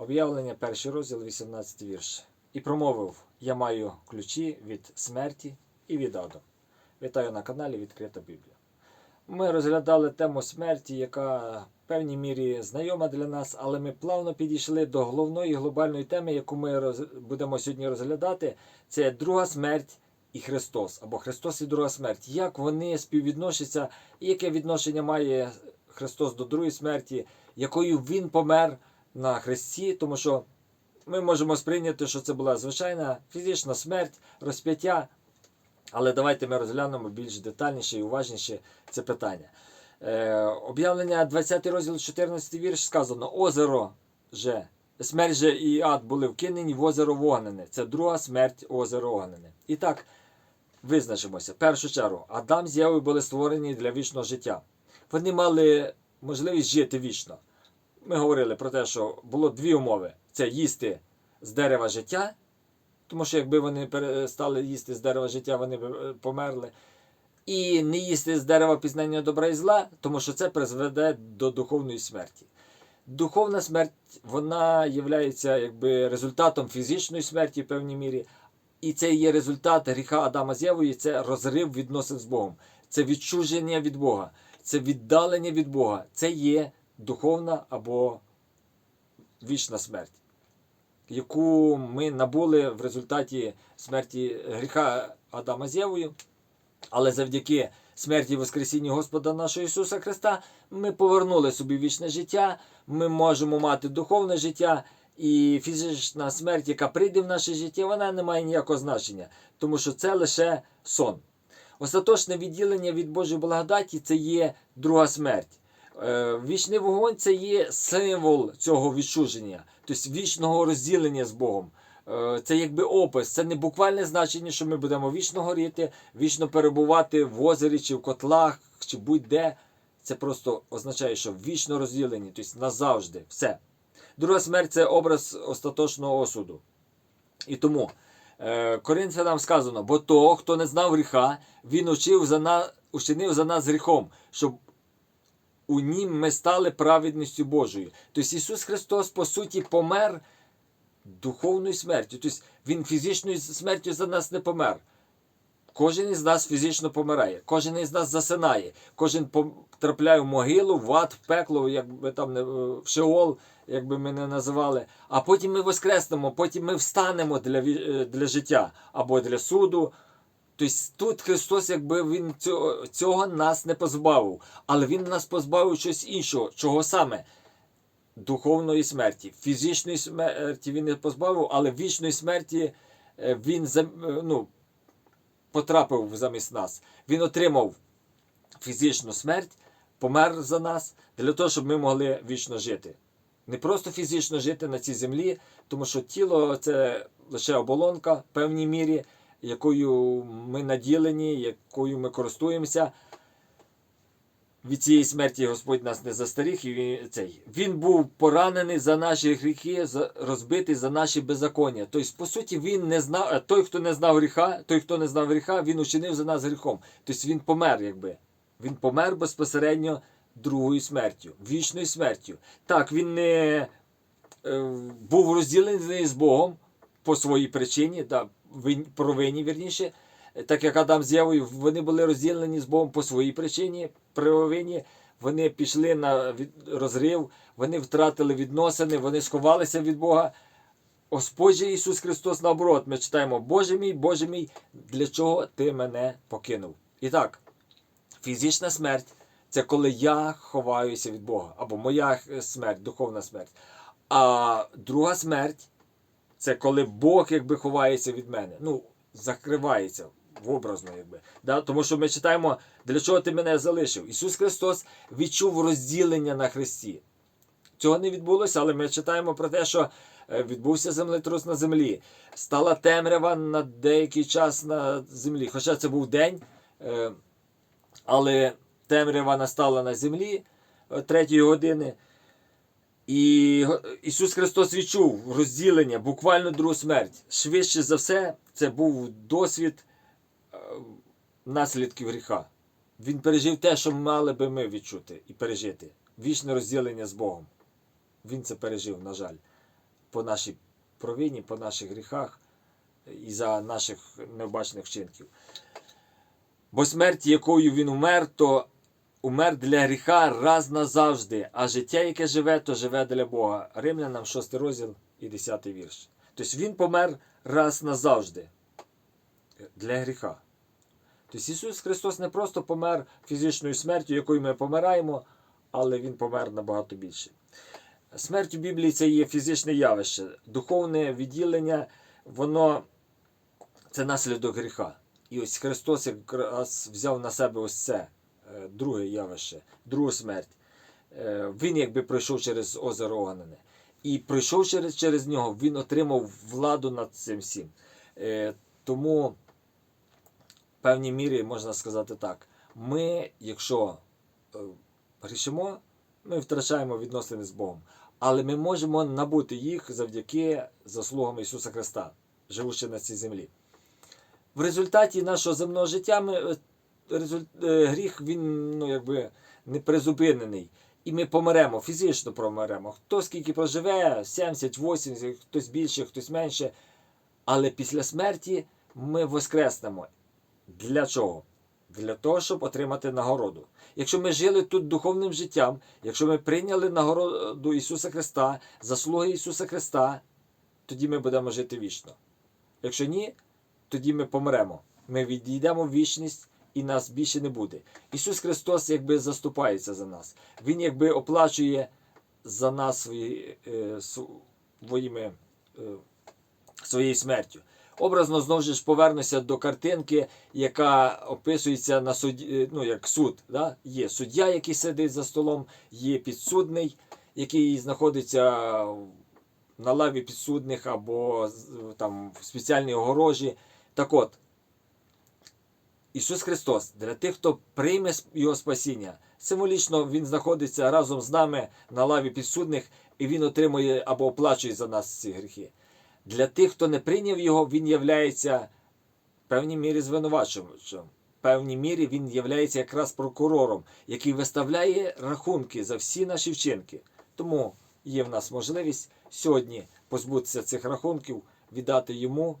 Об'явлення, перший розділ, 18 вірш. І промовив: Я маю ключі від смерті і від аду. Вітаю на каналі Відкрита Біблія. Ми розглядали тему смерті, яка в певній мірі знайома для нас, але ми плавно підійшли до головної глобальної теми, яку ми роз- будемо сьогодні розглядати. Це друга смерть і Христос, або Христос і друга смерть. Як вони співвідносяться, і яке відношення має Христос до другої смерті, якою Він помер на Христі, тому що ми можемо сприйняти, що це була звичайна фізична смерть, розп'яття. Але давайте ми розглянемо більш детальніше і уважніше це питання. Е, об'явлення 20 розділ 14 вірш сказано: Озеро же, смерть же і ад були вкинені в озеро вогнене. Це друга смерть озеро вогнене. І так, визначимося. В першу чергу, Адам з Євою були створені для вічного життя. Вони мали можливість жити вічно. Ми говорили про те, що було дві умови: це їсти з дерева життя, тому що якби вони перестали їсти з дерева життя, вони б е, померли. І не їсти з дерева пізнання добра і зла, тому що це призведе до духовної смерті. Духовна смерть вона є якби результатом фізичної смерті в певній мірі. І це є результат гріха Адама з Євою, це розрив відносин з Богом, це відчуження від Бога, це віддалення від Бога. Це є духовна або вічна смерть, яку ми набули в результаті смерті гріха Адама з Євою. Але завдяки смерті і Воскресінню Господа нашого Ісуса Христа ми повернули собі вічне життя, ми можемо мати духовне життя, і фізична смерть, яка прийде в наше життя, вона не має ніякого значення, тому що це лише сон. Остаточне відділення від Божої благодаті це є друга смерть. Е, Вічний вогонь це є символ цього відчуження, тобто вічного розділення з Богом. Е, Це якби опис, це не буквальне значення, що ми будемо вічно горіти, вічно перебувати в озері чи в котлах, чи будь-де. Це просто означає, що вічно розділені, тобто назавжди, все. Друга смерть це образ остаточного осуду. І тому е, Коринфянам сказано: бо того, хто не знав гріха, він учив за на, учинив за нас гріхом, щоб у нім ми стали праведністю Божою. Тобто Ісус Христос, по суті, помер духовною смертю. Тобто Він фізичною смертю за нас не помер. Кожен із нас фізично помирає, кожен із нас засинає, кожен потрапляє в могилу, в ад, в пекло, як би там в Шеол, як би ми не називали. А потім ми воскреснемо, потім ми встанемо для, е, для життя або для суду. Тобто тут Христос, якби Він цього, цього нас не позбавив, але Він нас позбавив щось іншого. Чого саме? Духовної смерті. Фізичної смерті він не позбавив, але вічної смерті е, він е, ну, потрапив замість нас. Він отримав фізичну смерть, помер за нас для того, щоб ми могли вічно жити. Не просто фізично жити на цій землі, тому що тіло це лише оболонка в певній мірі, якою ми наділені, якою ми користуємося. Від цієї смерті Господь нас не застаріг, і він, цей. він був поранений за наші гріхи, розбитий за наші беззаконня. Тобто, по суті, він не знав, той, хто не знав гріха, той, хто не знав гріха, він учинив за нас гріхом. Тобто він помер, якби. Він помер безпосередньо другою смертю, вічною смертю. Так, він не е, був розділений з Богом по своїй причині, да, провині, вірніше. Так як Адам з Євою, вони були розділені з Богом по своїй причині, провині. Вони пішли на розрив, вони втратили відносини, вони сховалися від Бога. Господь Ісус Христос наоборот, ми читаємо, Боже мій, Боже мій, для чого ти мене покинув? І так, фізична смерть це коли я ховаюся від Бога, або моя е, смерть, духовна смерть. А друга смерть це коли Бог якби ховається від мене. Ну, закривається в образно, якби. Да? Тому що ми читаємо, для чого ти мене залишив. Ісус Христос відчув розділення на Христі. Цього не відбулося, але ми читаємо про те, що е, відбувся землетрус на землі. Стала темрява на деякий час на землі. Хоча це був день, е, але темрява настала на землі е, третьої години. І Ісус Христос відчув розділення, буквально другу смерть. Швидше за все, це був досвід е, наслідків гріха. Він пережив те, що мали би ми відчути і пережити. Вічне розділення з Богом. Він це пережив, на жаль. по нашій провині, по наших гріхах і за наших необачних вчинків. Бо смерть, якою він умер, то умер для гріха раз назавжди, а життя, яке живе, то живе для Бога. Римлянам 6 розділ і 10 вірш. Тобто він помер раз назавжди для гріха. Тобто Ісус Христос не просто помер фізичною смертю, якою ми помираємо, але Він помер набагато більше. Смерть у Біблії це є фізичне явище. Духовне відділення, воно це наслідок гріха. І ось Христос якраз взяв на себе ось це друге явище, другу смерть. Е, Він якби пройшов через озеро Огнене. І пройшов через, через нього, він отримав владу над цим всім. Е, Тому в певній мірі можна сказати так: ми, якщо е, грішимо, ми втрачаємо відносини з Богом. Але ми можемо набути їх завдяки заслугам Ісуса Христа, живучи на цій землі. В результаті нашого земного життя ми, е, е, гріх він ну, якби, не призупинений. І ми помремо, фізично помремо. Хто скільки проживе, 70, 80, хтось більше, хтось менше. Але після смерті ми воскреснемо. Для чого? Для того, щоб отримати нагороду. Якщо ми жили тут духовним життям, якщо ми прийняли нагороду Ісуса Христа, заслуги Ісуса Христа, тоді ми будемо жити вічно. Якщо ні, тоді ми помремо. Ми відійдемо в вічність і нас більше не буде. Ісус Христос якби заступається за нас. Він якби оплачує за нас свої, е, своїми, е, своєю смертю. Образно знову ж повернуся до картинки, яка описується на суді, е, ну, як суд. Да? Є суддя, який сидить за столом, є підсудний, який знаходиться на лаві підсудних або там в спеціальній огорожі. Так от, Ісус Христос для тих, хто прийме Його спасіння, символічно Він знаходиться разом з нами на лаві підсудних, і Він отримує або оплачує за нас ці гріхи. Для тих, хто не прийняв його, він являється в певній мірі звинувачувачем. В певній мірі він являється якраз прокурором, який виставляє рахунки за всі наші вчинки. Тому є в нас можливість сьогодні позбутися цих рахунків, віддати йому,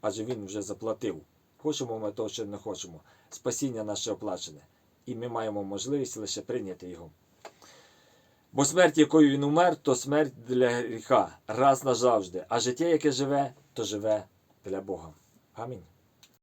адже він вже заплатив. Хочемо ми того чи не хочемо. Спасіння наше оплачене. І ми маємо можливість лише прийняти його. Бо смерть, якою він умер, то смерть для гріха раз назавжди, а життя, яке живе, то живе для Бога. Амінь.